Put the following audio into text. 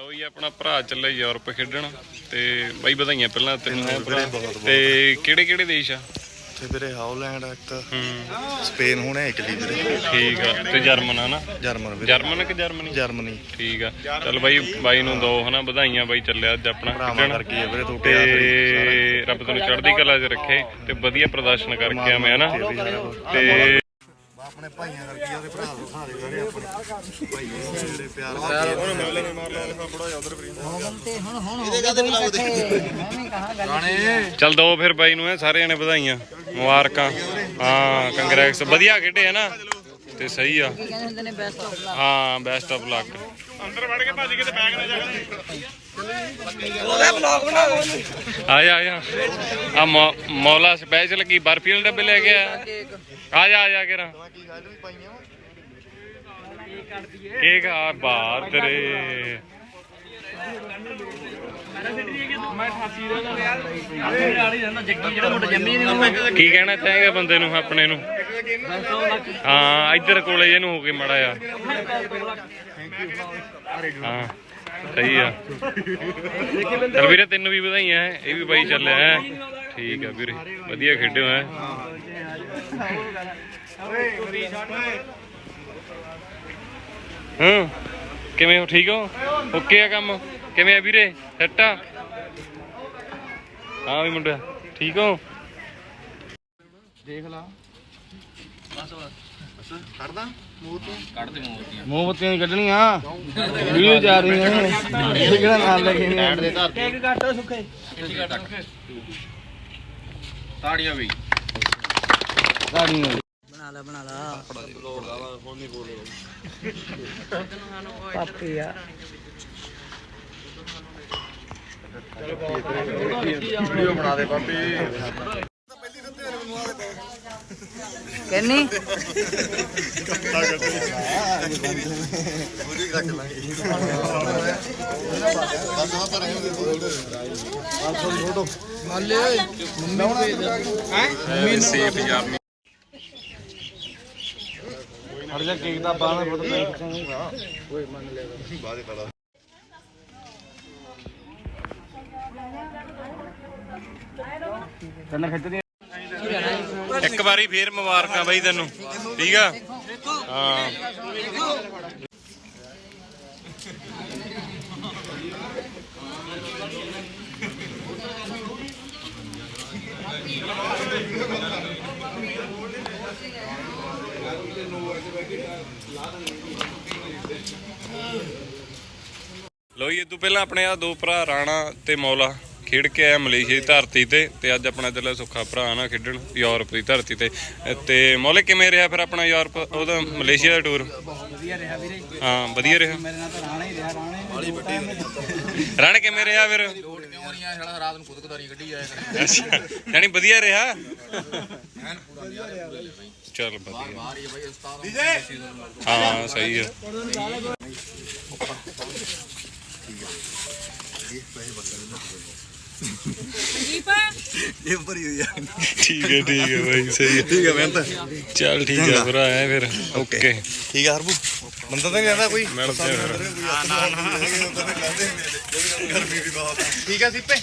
ਜੀ ਆਪਣਾ ਭਰਾ ਚੱਲੇ ਯੂਰਪ ਖੇਡਣ ਤੇ ਬਾਈ ਵਧਾਈਆਂ ਪਹਿਲਾਂ ਤੈਨੂੰ। ਭਰਾ ਤੇ ਕਿਹੜੇ ਕਿਹੜੇ ਦੇਸ਼ ਆ? ਤੇ ਵੀਰੇ ਹਾਲੈਂਡ ਇੱਕ ਹੂੰ। ਸਪੇਨ ਹੁਣੇ ਇਟਲੀ ਵੀਰੇ। ਠੀਕ ਆ ਤੇ ਜਰਮਨ ਆ ਨਾ? ਜਰਮਨ ਵੀਰੇ। ਜਰਮਨ ਕਿ ਜਰਮਨੀ? ਜਰਮਨੀ। ਠੀਕ ਆ। ਚੱਲ ਬਾਈ ਬਾਈ ਨੂੰ ਦੋ ਹਨਾ ਵਧਾਈਆਂ ਬਾਈ ਚੱਲਿਆ ਅੱਜ ਆਪਣਾ ਭਰਾਵਾਂ ਕਰਕੇ ਆ ਵੀਰੇ ਤੁਹਾਡੇ ਤੇ ਰੱਬ ਤੈਨੂੰ ਚੜ੍ਹਦੀ ਕਲਾ 'ਚ ਰੱਖੇ ਤੇ ਵਧੀਆ ਪ੍ਰਦਰਸ਼ਨ ਕਰਕੇ ਆਵੇਂ ਹਨਾ। ਤੇ ਆਪਣੇ ਭਾਈਆਂ ਕਰਕੇ ਉਹਦੇ ਭਰਾ ਦੇ ਸਾਰੇ ਸਾਰੇ ਆਪਣੇ ਭਾਈ ਜਿਹੜੇ ਪਿਆਰ ਕਰਦੇ ਉਹਨੂੰ ਮਿਲਣੇ ਨੇ ਮਾਰ ਲਿਆ ਬੜਾ ਉਧਰ ਵੀ ਚੱਲ ਦੋ ਫਿਰ ਬਾਈ ਨੂੰ ਐ ਸਾਰਿਆਂ ਨੇ ਵਧਾਈਆਂ ਮੁਬਾਰਕਾਂ ਹਾਂ ਕੰਗਰੈਕਸ ਵਧੀਆ ਖੇਡੇ ਹੈ ਨਾ ਤੇ ਸਹੀ ਆ ਕਹਿੰਦੇ ਹੁੰਦੇ ਨੇ ਬੈਸਟ ਆਫ ਲੱਕ ਹਾਂ ਬੈਸਟ ਆਫ ਲੱਕ ਅੰਦਰ ਵੜ ਕੇ ਭੱਜ ਕੇ ਤੇ ਬੈਗ ਲੈ ਜਾ ਆ ਜਾ ਆ ਜਾ। ਆ ਮੌ- ਮੌਲਾ ਸਪੈਸ਼ਲ ਕੀ ਬਰਫੀ ਵਾਲੇ ਡੱਬੇ ਲੈ ਕੇ ਆਇਆ? ਕੇਕ ਆ ਜਾ ਆ ਜਾ ਕੇ ਕੇਕ ਆ ਬਾਤ ਰੇ ਕੀ ਕਹਿਣਾ ਚਾਹੇਗਾ ਬੰਦੇ ਨੂੰ, ਆਪਣੇ ਨੂੰ? ਹਾਂ, ਇੱਧਰ ਕੋਲੇ ਇਹਨੂੰ ਹੋ ਕੇ ਮੜਾ ਆ ਹਾਂ, ਸਹੀ ਆ। ਚਲ ਵੀਰੇ, ਤੈਨੂੰ ਵੀ ਵਧਾਈਆਂ ਇਹ ਵੀ ਬਾਈ ਚੱਲਿਆ ਹੈ ਠੀਕ ਆ ਵੀਰੇ, ਵਧੀਆ ਖੇਡਿਓ ਹੈ ਹਾਂ, ਕਿਵੇਂ ਹੋ? ਠੀਕ ਹੋ? ਓਕੇ ਆ ਕੰਮ? ਕਿਵੇਂ ਆ ਵੀਰੇ? ਸੈੱਟ ਆ? ਹਾਂ ਵੀ ਮੁੰਡਿਆ ਠੀਕ ਹੋ? ਕਰਦਾ ਮੂੰਹ ਤੋਂ? ਮੋਮਬੱਤੀਆਂ ਕੱਢਣੀਆਂ। ਵੀਡੀਓ ਜਾ ਰਹੀ ਹੈ। ਇਹ ਕਿਹੜਾ ਨਾਲ ਲੈ ਕੇ ਐਡ ਦੇ ਧਰ ਕੇਕ ਕੱਟ ਸੁੱਕੇ ਤਾੜੀਆਂ ਵੀ। ਗਾੜੀਆਂ ਬਣਾ ਲਾ ਬਣਾ ਲਾ। ਪਾਪੀ ਆ। ਵੀਡੀਓ ਬਣਾ ਦੇ ਪਾਪੀ ਕਹਿੰਨੀ? ਪੂਰੀ ਰੱਖ ਲਾਂਗੇ ਬਸ ਆ ਪਰ ਇਹਨੂੰ ਬੋਲ ਦੇ 500 ਦੀ ਫੋਟੋ ਮੰਨ ਲਿਆ ਹੋਣਾ ਸੇਫ ਯਾਰ ਹਰ ਜਾ ਕੇਕ ਦਾ ਬਾਹਰ ਫੋਟੋ ਪੜਾ ਤੈਨੂੰ ਖਿੱਚਦੀ ਇੱਕ ਵਾਰੀ ਫੇਰ ਮੁਬਾਰਕਾਂ ਬਾਈ ਤੈਨੂੰ। ਠੀਕ ਆ? ਹਾਂ। ਲੋ ਇਹ ਤੋਂ ਪਹਿਲਾਂ ਆਪਣੇ ਆ ਦੋ ਭਰਾ, ਰਾਣਾ ਤੇ ਮੌਲਾ। ਖੇਡ ਕੇ ਆਇਆ ਮਲੇਸ਼ੀਆ ਦੀ ਧਰਤੀ ਤੇ ਤੇ ਅੱਜ ਆਪਣਾ ਚੱਲਿਆ ਸੁੱਖਾ ਭਰਾ ਨਾ ਖੇਡਣ ਯੂਰਪ ਦੀ ਧਰਤੀ ਤੇ। ਤੇ ਮੌਲੇ ਕਿਵੇਂ ਰਿਹਾ ਫਿਰ ਆਪਣਾ ਯੂਰਪ ਉਹਦਾ ਮਲੇਸ਼ੀਆ ਦਾ ਟੂਰ ਵਧੀਆ ਰਿਹਾ ਵੀਰੇ। ਹਾਂ ਵਧੀਆ ਰਿਹਾ। ਮੇਰੇ ਨਾਲ ਤਾਂ ਰਾਣਾ ਹੀ ਰਿਹਾ ਰਾਣੇ ਵਾਲੀ ਵੱਡੀ ਰਾਣੇ ਕਿਵੇਂ ਰਿਹਾ ਫਿਰ? ਲੋਟ ਕਿਉਂ ਨਹੀਂ ਆਇਆ ਸਾਲਾ? ਰਾਤ ਨੂੰ ਖੁਦਕਦਾਰੀ ਕੱਢੀ ਜਾਇਆ ਅੱਛਾ ਯਾਨੀ ਵਧੀਆ ਰਿਹਾ? ਐਨ ਪੂਰਾ ਭਾਈ ਚੱਲ ਵਧੀਆ। ਹੀ ਆ ਭਾਈ ਉਸਤਾਦ ਡੀਜੇ! ਹਾਂ ਸਹੀ ਆ ਇਹ ਭਰੀ ਹੋਈ ਆ। ਠੀਕ ਹੈ ਠੀਕ ਹੈ ਬਾਈ ਸਹੀ ਹੈ। ਠੀਕ ਹੈ ਮਿਹਨਤ। ਚੱਲ ਠੀਕ ਹੈ ਭਰਾ ਐ ਫਿਰ। ਓਕੇ ਠੀਕ ਹੈ ਹਰਬੂ ਬੰਦਾ ਤਾਂ ਨਹੀਂ ਰਹਿੰਦਾ ਕੋਈ? ਮਿਲਦੇ ਆ ਫਿਰ। ਨਾ ਨਾ ਗਰਮੀ ਵੀ ਬਹੁਤ ਠੀਕ ਹੈ ਸਿੱਪੇ?